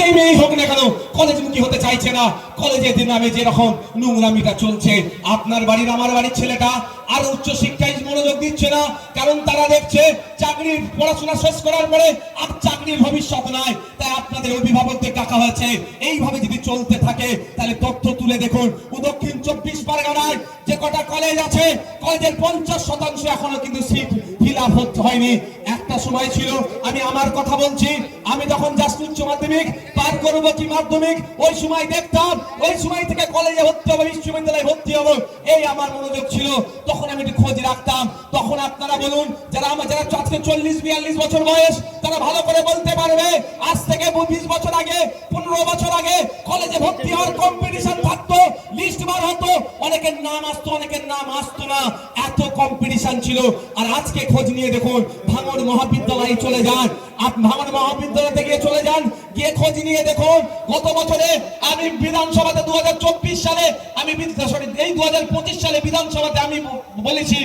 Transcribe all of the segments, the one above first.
যেই মেয়েই হোক না কেন কলেজমুখী হতে চাইছে না। কলেজের নামে যেরকম নোংরামিটা চলছে, আপনার বাড়ির আমার বাড়ির ছেলেটা আর উচ্চ শিক্ষায় মনোযোগ দিচ্ছে না, কারণ তারা দেখছে চাকরির পড়াশোনা শেষ করার পরে আর চাকরির ভবিষ্যৎ নাই। তাই আপনাদের অভিভাবকদের ডাকা হয়েছে, এইভাবে যদি চলতে থাকে, তাহলে তথ্য তুলে দেখুন। দক্ষিণ চব্বিশ পরগনায় যে কটা কলেজ আছে কলেজের পঞ্চাশ শতাংশ এখনও কিন্তু সিট ফিল আপ হয়নি। একটা সময় ছিল, আমি আমার কথা বলছি, আমি যখন জাস্ট উচ্চ মাধ্যমিক, পার করব কি মাধ্যমিক, ওই সময় দেখতাম, ওই সময় থেকে কলেজে ভর্তি হব, বিশ্ববিদ্যালয়ে ভর্তি হব, এই আমার মনোযোগ ছিল, তখন আমি একটু খোঁজ রাখতাম, তখন আপনারা বলুন, যারা আমার যারা আজকে চল্লিশ, বিয়াল্লিশ বছর বয়স তারা ভালো করে বলতে পারবে। আজ থেকে বিশ বছর আগে, পনেরো বছর আগে কলেজে ভর্তি হওয়ার কম্পিটিশন থাকতো লিস্ট বার হতো। অনেকের নাম আসতো, অনেকের নাম আসতো না। এত কম্পিটিশন ছিল। আর আজকে খোঁজ নিয়ে দেখুন, ভাঙড় মহাবিদ্যালয়ে চলে যান। আপনি ভাঙড় মহাবিদ্যালয়তে গিয়ে চলে যান। গিয়ে খোঁজ নিয়ে দেখুন, গত বছরে আমি বিধানসভাতে দু হাজার চব্বিশ সালে, আমি সরি এই দু হাজার পঁচিশ সালে বিধানসভাতে আমি বলেছি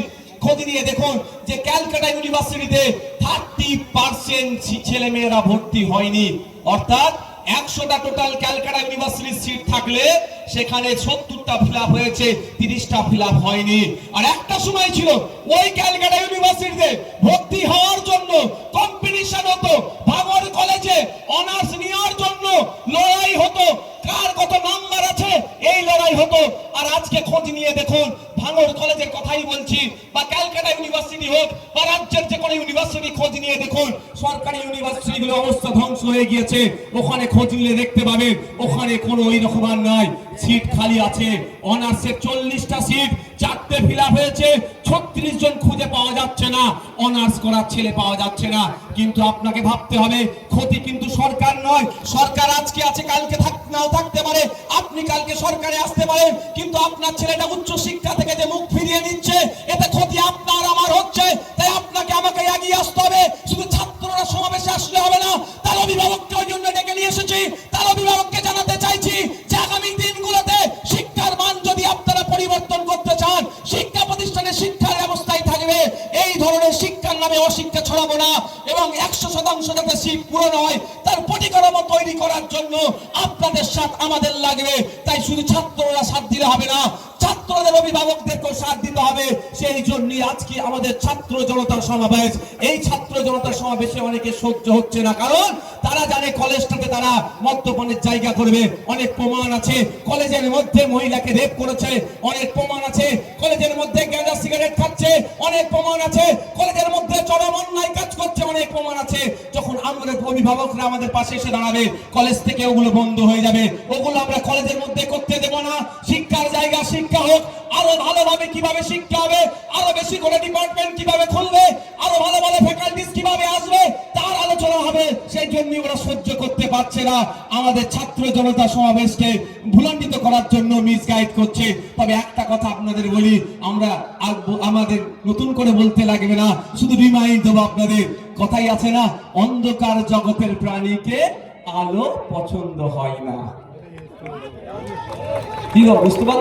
খোঁজ নিয়ে দেখুন যে ক্যালকাটা ইউনিভার্সিটিতে থার্টি পার্সেন্ট ছেলে মেয়েরা ভর্তি হয়নি। অর্থাৎ একশোটা টোটাল ক্যালকাটা ইউনিভার্সিটির সিট থাকলে সেখানে সত্তরটা ফিল হয়েছে, তিরিশটা ফিল হয়নি। আর একটা সময় ছিল, ওই ক্যালকাটা ইউনিভার্সিটিতে ভর্তি হওয়ার জন্য কম্পিটিশন হতো। ভাঙড় কলেজে অনার্স নেওয়ার জন্য লড়াই হতো কার কত নাম্বার আছে এই লড়াই হতো আর আজকে খোঁজ নিয়ে দেখুন, ভাঙড় কলেজের কথাই বলছি, বা ক্যালকাটা ইউনিভার্সিটি হোক, বা রাজ্যের যে কোনো ইউনিভার্সিটি খোঁজ নিয়ে দেখুন। সরকারি ইউনিভার্সিটিগুলো অবস্থা ধ্বংস হয়ে গিয়েছে, ওখানে খোঁজ নিলে দেখতে পাবেন, ওখানে কোনো ওই রকম আর নাই। সিট খালি আছে অনার্সের চল্লিশটা সিট, চারটে ফিল হয়েছে, ছত্রিশ জন খুঁজে পাওয়া যাচ্ছে না, অনার্স করার ছেলে পাওয়া যাচ্ছে না। কিন্তু আপনাকে ভাবতে হবে, ক্ষতি কিন্তু সরকার নয়, সরকার আজকে আছে, কালকে থাক, নাও পারে আপনি কালকে সরকারে আসতে পারেন, কিন্তু আপনার ছেলেটা উচ্চ শিক্ষা থেকে যে মুখ ফিরিয়ে নিচ্ছে, এতে ক্ষতি আপনার, আমার হচ্ছে। তাই আপনাকে আমাকে এগিয়ে আসতে হবে। শুধু ছাত্ররা সমাবেশে আসলে হবে না, তার অভিভাবককে ওই জন্য ডেকে নিয়ে এসেছি। তার অভিভাবককে জানাতে চাইছি যে আগামী দিনগুলোতে শিক্ষার মান যদি আপনারা পরিবর্তন করতে চান, শিক্ষা প্রতিষ্ঠানে শিক্ষার ব্যবস্থায় থাকবে। এই ধরনের শিক্ষার নামে অশিক্ষা ছড়াবো না, এবং একশো শতাংশ যাতে সিট পূরণ হয় তৈরি করার জন্য আপনাদের সাথ আমাদের লাগবে। তাই শুধু ছাত্ররা সাথ দিলে হবে না, ছাত্রদের অভিভাবকদেরকেও সাথ দিতে হবে। সেই জন্যই আজকে আমাদের ছাত্র জনতার সমাবেশ। এই ছাত্র জনতার সমাবেশে অনেকে সহ্য হচ্ছে না, কারণ তারা জানে কলেজটাকে তারা মদ্যপানের জায়গা করবে। অনেক প্রমাণ আছে। কলেজের মধ্যে মহিলাকে রেপ করেছে, অনেক প্রমাণ আছে। কলেজের মধ্যে গাঁজা সিগারেট খাচ্ছে, অনেক প্রমাণ আছে। কলেজের মধ্যে চরম অন্যায় কাজ করছে, অনেক প্রমাণ আছে। আমাদের অভিভাবকরা আমাদের পাশে এসে দাঁড়াবে কলেজ থেকে ওগুলো বন্ধ হয়ে যাবে। ওগুলো আমরা কলেজের মধ্যে করতে দেব না। শিক্ষার জায়গা শিক্ষা হোক, আরও ভালোভাবে কীভাবে শিক্ষা হবে, আরও বেশি করে ডিপার্টমেন্ট কীভাবে খুলবে, আরও ভালো ভালো ফ্যাকাল্টিস কীভাবে আসবে, তার আলোচনা হবে। সেই জন্য ওরা সহ্য করতে পারছে না। আমাদের ছাত্র জনতা সমাবেশকে ভুলান্বিত করার জন্য মিসগাইড করছে। তবে একটা কথা আপনাদের বলি, আমরা আমাদের নতুন করে বলতে লাগবে না। শুধু রিমাইন্ড দেবো আপনাদের কথাই আছে না অন্ধকার জগতের প্রাণীকে আলো পছন্দ হয় না। কি বুঝতে পার